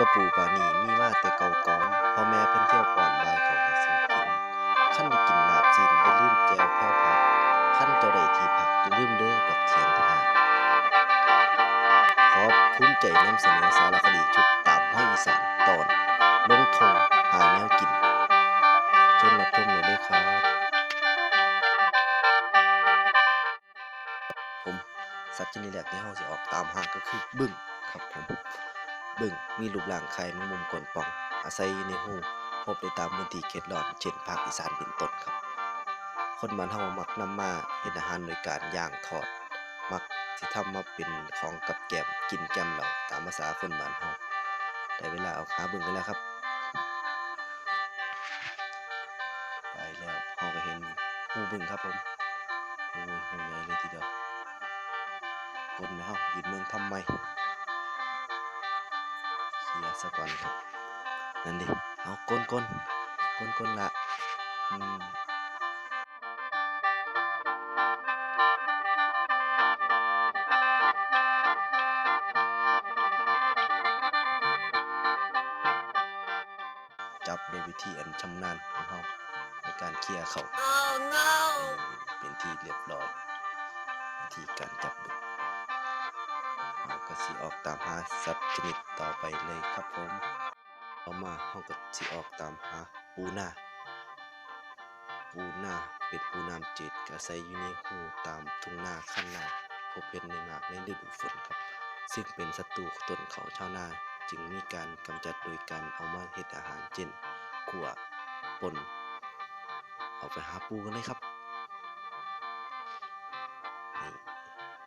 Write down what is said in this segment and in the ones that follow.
ว่าปูปลานี่มีมาแต่เก่ากองพ่อแม่เพิ่นเที่ยวก่อนบายเขาให้ซื้อกินขั้นได้กินลาบซีนอย่าลืมแจวแพ้วพักขั้นเจ้าได้ที่พักอย่าลืมเด้อดอกเทียนทาขอภูมิใจนำเสนอสารคดีชุดตามห้อยอีสานตอนลงทงหาแนวกินชวนรับชมเลยเลยครับ ผมสัตว์ชนิดแรกที่เฮาสิออกตามหาก็คือบึ้งครับผม บึงมีรูปร่างคล้ายแมงมุมกลป่อง อาศัยอยู่ในหูพบได้ตามพื้นที่เขตร้อน เช่นภาคอีสานเป็นต้นครับ คนบ้านเฮามักนำมาเฮ็ดอาหารโดยการย่างทอด มักสิทำมาเป็นของกับแกมกินแกมเหล่าตามภาษาคนบ้านเฮาได้เวลาเอาขาบึงกันแล้วครับ ไปแล้วเฮาก็เห็นหูบึงครับผมโอ้ยหูใหญ่เลยทีเดียวคนไหมเฮายืนเมืองทำไม ซะก่อนครับ นั่นดิ เอาก้นก้นก้นก้นละอืมจับโดยวิธีอันชำนาญของเราในการเคลียร์เขา Oh no! เป็นที่เรียบร้อยวิธีการจับบึก เราก็สิออกตามหาสัตว์ชนิดต่อไปเลยครับผมต่อมาเราก็สิออกตามหาปูนาปูนาเป็นปูน้ำจืดอาศัยอยู่ในหูตามทุ่งนาขั้นนาพบเห็นในมากในฤดูฝนครับ ซึ่งเป็นศัตรูต้นเขาชาวนาจึงมีการกำจัดโดยการเอามาเฮ็ดอาหารเช่นขั่วปนเอาไปหาปูกันเลยครับ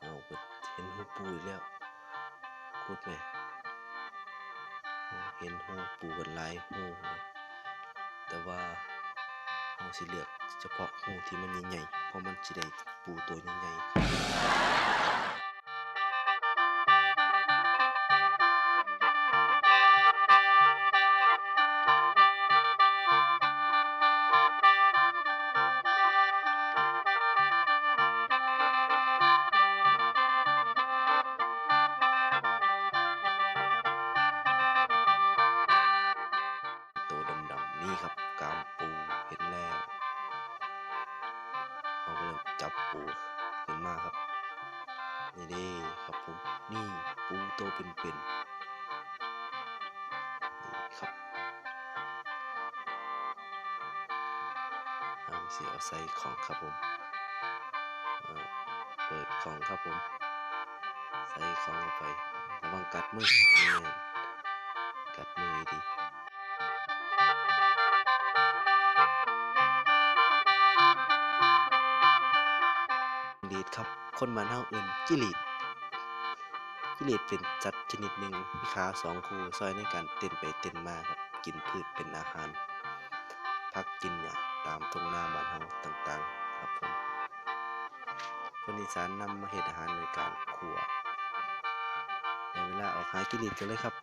เอาไปเห็นหูปูอีกแล้ว คุดไหมเลยเห็นหูปูกันหลายหูเลยแต่ว่าเราสิเลือกเฉพาะหูที่มันใหญ่ๆเพราะมันจะได้ปูตัวใหญ่ๆ นี่ครับกามปูเห็นแล้วเขาก็เลยจับปูขึ้นมาครับนี่ด้ครับผมนี่ปูโตเป็นๆนี่ครับเอาเสียใส่ของครับผมเปิดของครับผมใส่ของไประวังกัดมือดีกัดมือดี คนบ้านเฮาเอื่นจิลีดจิลีดเป็นสัตว์ชนิดหนึ่งมีขาสองคู่ซอยในการเต้นไปเต้นมาครับกินพืชเป็นอาหารพักกินหญ้าตามทุ่งนาบ้านเฮาต่างๆ ครับผมคนอีสานนำมาเฮ็ดอาหารโดยการคั่วในเวลาออกหากิลีดกันเลยครับ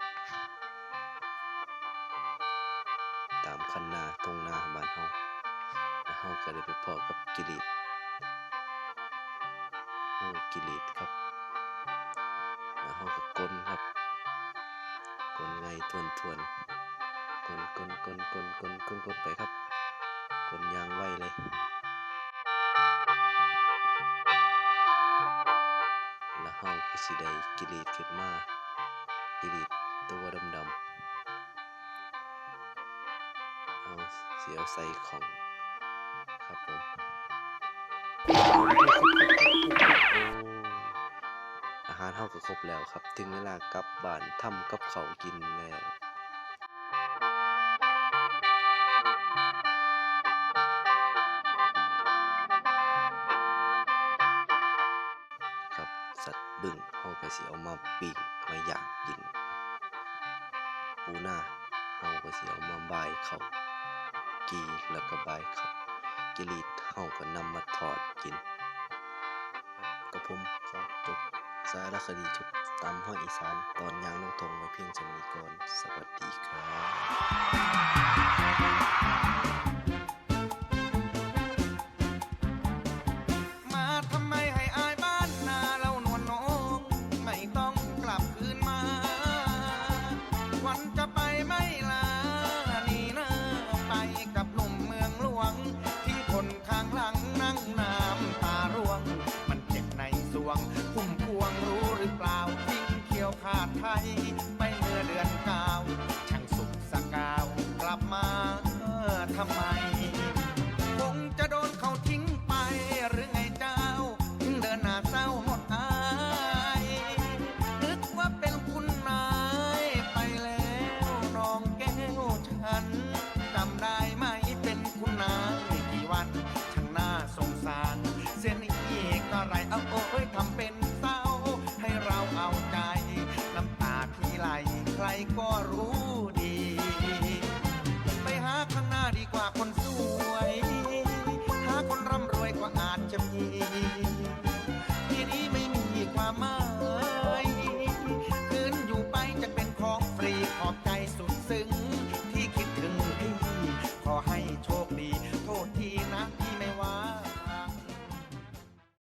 ตามคันนาทุ่งนาบ้านเฮาแล้วเฮาก็ได้ไปพอกับกิลีด โอ้กิเลสครับแล้วเขาก็กลนครับกลนไงทวนทวนกลนกลนกลนกลนกลนกลนกลนไปครับกลนยางไวเลยแล้วเขาก็สิได้กิเลสขึ้นมากิเลสตัวดำๆเอาเสียวใส่ของครับผมาหารเฮาก็ครบแล้วครับ ถึงเวลากลับบ้านทำกับเขากินแล้วครับสัตว์บึ้งเฮาก็สิเอามาปิ้งมาอยางกิน ปูนาเฮาก็สิเอามาบายเขากีแล้วก็บายเขากิริดเฮาก็นำมาทอดกินกับผมขอจบ สารคดีชุดตามห้องอีสานตอนยางลงทงไว้เพียงจำนี้ก่อน สวัสดีครับ พวงรู้หรือเปล่าทิ้งเขียวขาดไทย